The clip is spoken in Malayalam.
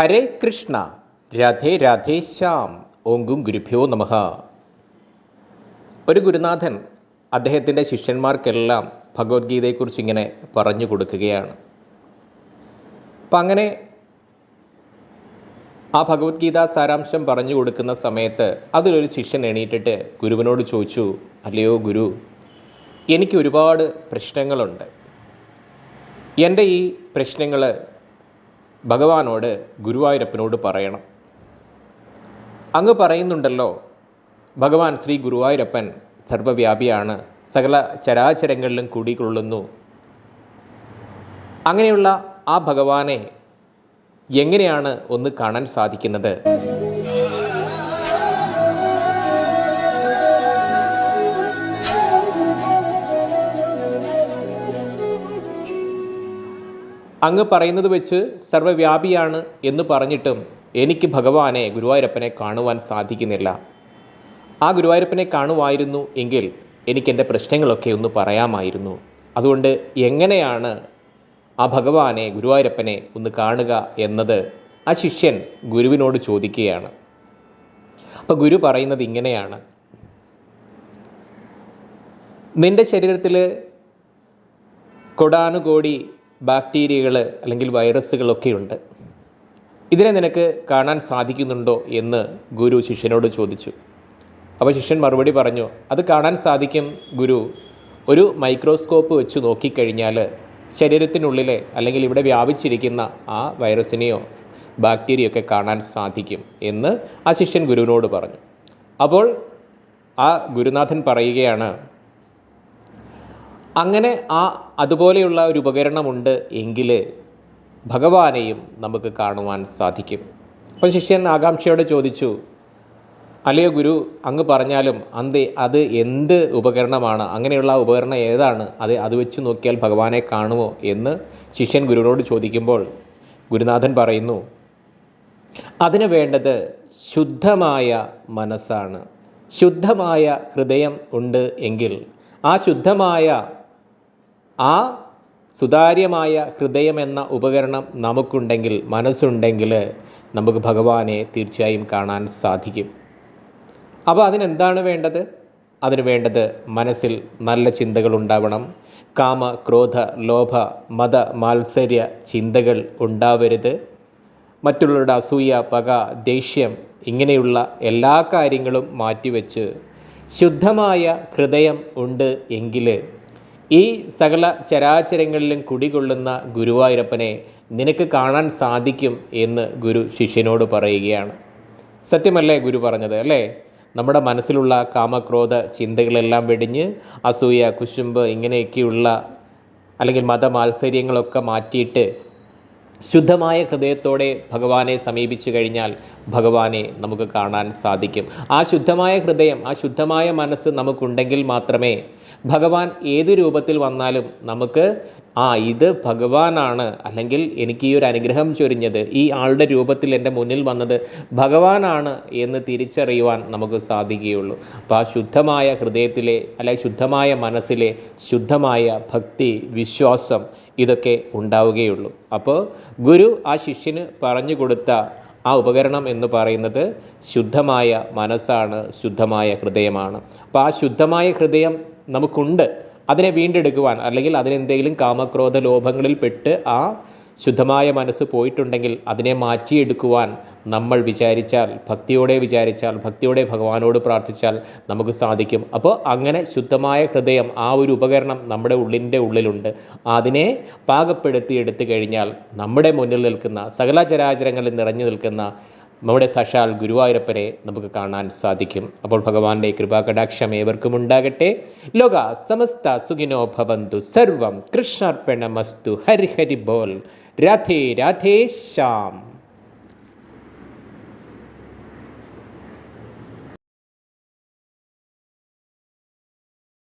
ഹരേ കൃഷ്ണ രാധേ രാധേ ശ്യാം ഓങ്കും ഗുരുഭ്യോ നമഃ. ഒരു ഗുരുനാഥൻ അദ്ദേഹത്തിന്റെ ശിഷ്യന്മാർക്കെല്ലാം ഭഗവത്ഗീതയെക്കുറിച്ച് ഇങ്ങനെ പറഞ്ഞു കൊടുക്കുകയാണ്. അപ്പം അങ്ങനെ ആ ഭഗവത്ഗീത സാരാംശം പറഞ്ഞു കൊടുക്കുന്ന സമയത്ത് അതിലൊരു ശിഷ്യൻ എണീറ്റിട്ട് ഗുരുവിനോട് ചോദിച്ചു അല്ലയോ ഗുരു എനിക്ക് ഒരുപാട് പ്രശ്നങ്ങളുണ്ട്. എന്റെ ഈ പ്രശ്നങ്ങൾ ഭഗവാനോട് ഗുരുവായൂരപ്പനോട് പറയണം. അങ്ങ് പറയുന്നുണ്ടല്ലോ ഭഗവാൻ ശ്രീ ഗുരുവായൂരപ്പൻ സർവവ്യാപിയാണ് സകല ചരാചരങ്ങളിലും കൂടിക്കൊള്ളുന്നു. അങ്ങനെയുള്ള ആ ഭഗവാനെ എങ്ങനെയാണ് ഒന്ന് കാണാൻ സാധിക്കുന്നത്? അങ്ങ് പറയുന്നത് വെച്ച് സർവവ്യാപിയാണ് എന്ന് പറഞ്ഞിട്ടും എനിക്ക് ഭഗവാനെ ഗുരുവായൂരപ്പനെ കാണുവാൻ സാധിക്കുന്നില്ല. ആ ഗുരുവായൂരപ്പനെ കാണുമായിരുന്നു എങ്കിൽ എനിക്ക് എന്റെ പ്രശ്നങ്ങളൊക്കെ ഒന്ന് പറയാമായിരുന്നു. അതുകൊണ്ട് എങ്ങനെയാണ് ആ ഭഗവാനെ ഗുരുവായൂരപ്പനെ ഒന്ന് കാണുക എന്നത് ആ ശിഷ്യൻ ഗുരുവിനോട് ചോദിക്കുകയാണ്. അപ്പോൾ ഗുരു പറയുന്നത് ഇങ്ങനെയാണ്. നിന്റെ ശരീരത്തിൽ കൊടാനുകോടി ബാക്ടീരിയകൾ അല്ലെങ്കിൽ വൈറസുകളൊക്കെയുണ്ട്. ഇതിനെ നിനക്ക് കാണാൻ സാധിക്കുന്നുണ്ടോ എന്ന് ഗുരു ശിഷ്യനോട് ചോദിച്ചു. അപ്പോൾ ശിഷ്യൻ മറുപടി പറഞ്ഞു അത് കാണാൻ സാധിക്കും ഗുരു. ഒരു മൈക്രോസ്കോപ്പ് വെച്ച് നോക്കിക്കഴിഞ്ഞാൽ ശരീരത്തിനുള്ളിലെ അല്ലെങ്കിൽ ഇവിടെ വ്യാപിച്ചിരിക്കുന്ന ആ വൈറസിനെയോ ബാക്ടീരിയൊക്കെ കാണാൻ സാധിക്കും എന്ന് ആ ശിഷ്യൻ ഗുരുവിനോട് പറഞ്ഞു. അപ്പോൾ ആ ഗുരുനാഥൻ പറയുകയാണ് അങ്ങനെ ആ അതുപോലെയുള്ള ഒരു ഉപകരണമുണ്ട് എങ്കിൽ ഭഗവാനെയും നമുക്ക് കാണുവാൻ സാധിക്കും. അപ്പോൾ ശിഷ്യൻ ആകാംക്ഷയോടെ ചോദിച്ചു അല്ലയോ ഗുരു അങ്ങ് പറഞ്ഞാലും അന്ത് അത് എന്ത് ഉപകരണമാണ്? അങ്ങനെയുള്ള ഉപകരണം ഏതാണ്? അത് അത് വെച്ച് നോക്കിയാൽ ഭഗവാനെ കാണുമോ? എന്ന് ശിഷ്യൻ ഗുരുവിനോട് ചോദിക്കുമ്പോൾ ഗുരുനാഥൻ പറയുന്നു അതിന് വേണ്ടത് ശുദ്ധമായ മനസ്സാണ്. ശുദ്ധമായ ഹൃദയം ഉണ്ട് എങ്കിൽ ആ ശുദ്ധമായ ആ സുതാര്യമായ എന്ന ഉപകരണം നമുക്കുണ്ടെങ്കിൽ മനസ്സുണ്ടെങ്കിൽ നമുക്ക് ഭഗവാനെ തീർച്ചയായും കാണാൻ സാധിക്കും. അപ്പോൾ അതിനെന്താണ് വേണ്ടത്? അതിന് വേണ്ടത് മനസ്സിൽ നല്ല ചിന്തകൾ ഉണ്ടാവണം. കാമ ക്രോധ ലോഭ മത മാത്സര്യ ചിന്തകൾ ഉണ്ടാവരുത്. മറ്റുള്ളവരുടെ അസൂയ പക ദേഷ്യം ഇങ്ങനെയുള്ള എല്ലാ കാര്യങ്ങളും മാറ്റിവെച്ച് ശുദ്ധമായ ഹൃദയം ഉണ്ട് എങ്കിൽ ഈ സകല ചരാചരങ്ങളിലും കുടികൊള്ളുന്ന ഗുരുവായൂരപ്പനെ നിനക്ക് കാണാൻ സാധിക്കും എന്ന് ഗുരു ശിഷ്യനോട് പറയുകയാണ്. സത്യമല്ലേ ഗുരു പറഞ്ഞത് അല്ലേ? നമ്മുടെ മനസ്സിലുള്ള കാമക്രോധ ചിന്തകളെല്ലാം വെടിഞ്ഞ് അസൂയ കുശുമ്പ് ഇങ്ങനെയൊക്കെയുള്ള അല്ലെങ്കിൽ മതമാത്സര്യങ്ങളൊക്കെ മാറ്റിയിട്ട് ശുദ്ധമായ ഹൃദയത്തോടെ ഭഗവാനെ സമീപിച്ചു കഴിഞ്ഞാൽ ഭഗവാനെ നമുക്ക് കാണാൻ സാധിക്കും. ആ ശുദ്ധമായ ഹൃദയം ആ ശുദ്ധമായ മനസ്സ് നമുക്കുണ്ടെങ്കിൽ മാത്രമേ ഭഗവാൻ ഏത് രൂപത്തിൽ വന്നാലും നമുക്ക് ആ ഇത് ഭഗവാനാണ്. അല്ലെങ്കിൽ എനിക്ക് ഈ ഒരു അനുഗ്രഹം ചൊരിഞ്ഞത് ഈ ആളുടെ രൂപത്തിൽ എന്റെ മുന്നിൽ വന്നത് ഭഗവാനാണ് എന്ന് തിരിച്ചറിയുവാൻ നമുക്ക് സാധിക്കുകയുള്ളൂ. അപ്പോൾ ആ ശുദ്ധമായ ഹൃദയത്തിലെ അല്ലെങ്കിൽ ശുദ്ധമായ മനസ്സിലെ ശുദ്ധമായ ഭക്തി വിശ്വാസം ഇതൊക്കെ ഉണ്ടാവുകയുള്ളൂ. അപ്പോൾ ഗുരു ആ ശിഷ്യന് പറഞ്ഞു കൊടുത്ത ആ ഉപകരണം എന്ന് പറയുന്നത് ശുദ്ധമായ മനസ്സാണ് ശുദ്ധമായ ഹൃദയമാണ്. അപ്പോൾ ആ ശുദ്ധമായ ഹൃദയം നമുക്കുണ്ട്. അതിനെ വീണ്ടെടുക്കുവാൻ അല്ലെങ്കിൽ അതിനെന്തെങ്കിലും കാമക്രോധ ലോഭങ്ങളിൽ പെട്ട് ആ ശുദ്ധമായ മനസ്സ് പോയിട്ടുണ്ടെങ്കിൽ അതിനെ മാറ്റിയെടുക്കുവാൻ നമ്മൾ വിചാരിച്ചാൽ ഭക്തിയോടെ വിചാരിച്ചാൽ ഭക്തിയോടെ ഭഗവാനോട് പ്രാർത്ഥിച്ചാൽ നമുക്ക് സാധിക്കും. അപ്പോൾ അങ്ങനെ ശുദ്ധമായ ഹൃദയം ആ ഒരു ഉപകരണം നമ്മുടെ ഉള്ളിന്റെ ഉള്ളിലുണ്ട്. അതിനെ പാകപ്പെടുത്തി എടുത്തു കഴിഞ്ഞാൽ നമ്മുടെ മുന്നിൽ നിൽക്കുന്ന സകല ചരാചരങ്ങളിൽ നിറഞ്ഞു നിൽക്കുന്ന നമ്മുടെ സഷാൽ ഗുരുവായൂരപ്പനെ നമുക്ക് കാണാൻ സാധിക്കും. അപ്പോൾ ഭഗവാന്റെ കൃപാകടാക്ഷം ഏവർക്കും ഉണ്ടാകട്ടെ. ലോക സമസ്ത സുഖിനോ ഭവന്തു. സർവം കൃഷ്ണാർപ്പണമസ്തു. ഹരിഹരി ബോൾ. രാധേ രാധേ ശ്യാം.